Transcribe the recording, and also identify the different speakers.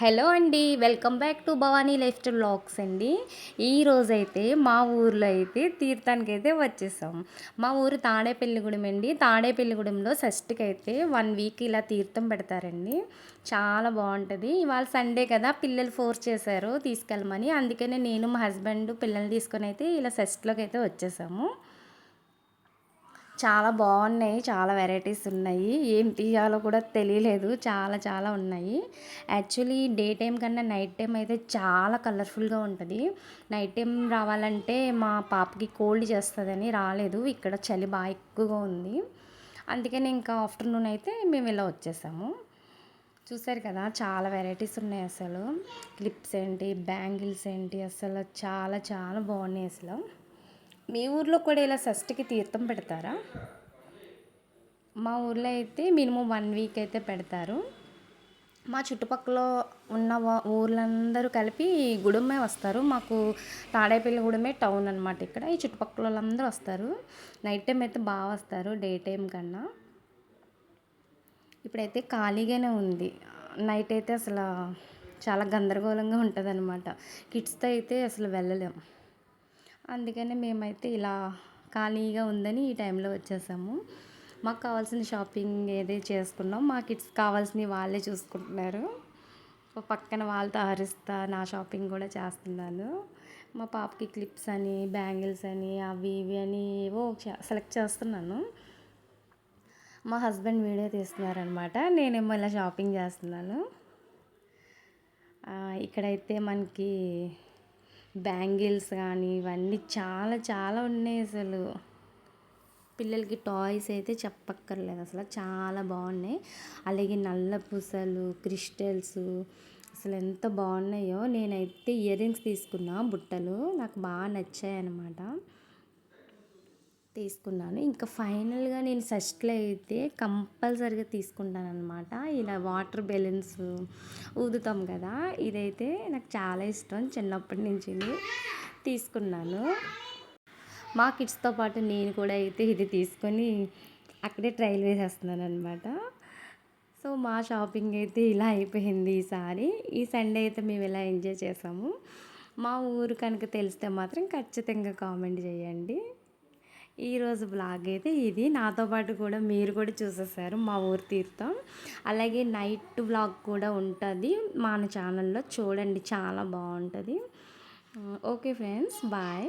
Speaker 1: Hello అండి welcome back to Bhavani life style vlogs అండి. ఈ అయితే మా ఊర్లో అయితే తీర్థానికి అయితే వచ్చేసాం. మా ఊరు తాడేపల్లిగూడెం అండి. తాడేపల్లిగూడెంలో షష్ఠికి అయితే వన్ వీక్ ఇలా తీర్థం పెడతారండి. చాలా బాగుంటుంది. ఇవాళ సండే కదా పిల్లలు ఫోర్స్ చేశారు తీసుకెళ్ళమని. అందుకనే నేను మా హస్బెండ్ పిల్లల్ని తీసుకొని అయితే ఇలా షష్ఠిలోకి అయితే వచ్చేసాము. చాలా బాగున్నాయి చాలా వెరైటీస్ ఉన్నాయి. ఏం తీయాలో కూడా తెలియలేదు. చాలా చాలా ఉన్నాయి. యాక్చువల్లీ డే టైం కన్నా నైట్ టైం అయితే చాలా కలర్ఫుల్గా ఉంటుంది. నైట్ టైం రావాలంటే మా పాపకి కోల్డ్ చేస్తుందని రాలేదు. ఇక్కడ చలి బాగా ఎక్కువగా ఉంది. అందుకని ఇంకా ఆఫ్టర్నూన్ అయితే మేము ఇలా వచ్చేసాము. చూసారు కదా చాలా వెరైటీస్ ఉన్నాయి అసలు. క్లిప్స్ ఏంటి బ్యాంగిల్స్ ఏంటి అసలు చాలా చాలా బాగున్నాయి అసలు. మీ ఊర్లో కూడా ఇలా షష్ఠికి తీర్థం పెడతారా? మా ఊర్లో అయితే మినిమం వన్ వీక్ అయితే పెడతారు. మా చుట్టుపక్కల ఉన్న ఊర్లందరూ కలిపి గుడమే వస్తారు. మాకు తాడేపల్లి గుడమే టౌన్ అనమాట ఇక్కడ. ఈ చుట్టుపక్కల వాళ్ళందరూ వస్తారు. నైట్ టైం అయితే బాగా వస్తారు డే టైం కన్నా. ఇప్పుడైతే ఖాళీగానే ఉంది. నైట్ అయితే అసలు చాలా గందరగోళంగా ఉంటుంది అనమాట కిడ్స్తో అయితే అసలు వెళ్ళలేము అందుకనే మేమైతే ఇలా ఖాళీగా ఉందని ఈ టైంలో వచ్చేసాము. మాకు కావాల్సిన షాపింగ్ ఏది చేసుకున్నాం మా కిడ్స్ కావాల్సినవి వాళ్ళే చూసుకుంటున్నారు. పక్కన వాళ్ళతో హరిస్తా నా షాపింగ్ కూడా చేస్తున్నాను. మా పాపకి క్లిప్స్ అని బ్యాంగిల్స్ అని అవి ఇవి అని ఏవో సెలెక్ట్ చేస్తున్నాను. మా హస్బెండ్ వీడియో తీస్తున్నారనమాట నేనేమో ఇలా షాపింగ్ చేస్తున్నాను. ఇక్కడైతే మనకి బ్యాంగిల్స్ కానీ ఇవన్నీ చాలా చాలా ఉన్నాయి అసలు. పిల్లలకి టాయ్స్ అయితే చెప్పక్కర్లేదు. అసలు చాలా బాగున్నాయి. అలాగే నల్ల పూసలు క్రిస్టల్స్ అసలు ఎంత బాగున్నాయో. నేనైతే ఇయర్ రింగ్స్ తీసుకున్నా బుట్టలు. నాకు బాగా నచ్చాయి అనమాట తీసుకున్నాను. ఇంకా ఫైనల్గా నేను ఫస్ట్లో అయితే కంపల్సరిగా తీసుకుంటాను అనమాట ఇలా వాటర్ బెలూన్స్ ఊదుతాం కదా ఇదైతే నాకు చాలా ఇష్టం. చిన్నప్పటి నుంచి తీసుకున్నాను. మా కిడ్స్తో పాటు నేను కూడా అయితే ఇది తీసుకొని అక్కడే ట్రైల్ వేసేస్తున్నాను అనమాట సో మా షాపింగ్ అయితే ఇలా అయిపోయింది ఈసారి. ఈ సండే అయితే మేము ఇలా ఎంజాయ్ చేసాము. మా ఊరు కనుక తెలిస్తే మాత్రం ఖచ్చితంగా కామెంట్ చేయండి. ఈరోజు బ్లాగ్ అయితే ఇది. నాతో పాటు కూడా మీరు కూడా చూసేసారు మా ఊరు తీర్థం. అలాగే నైట్ బ్లాగ్ కూడా ఉంటుంది. మన ఛానల్లో చూడండి చాలా బాగుంటుంది. Okay friends bye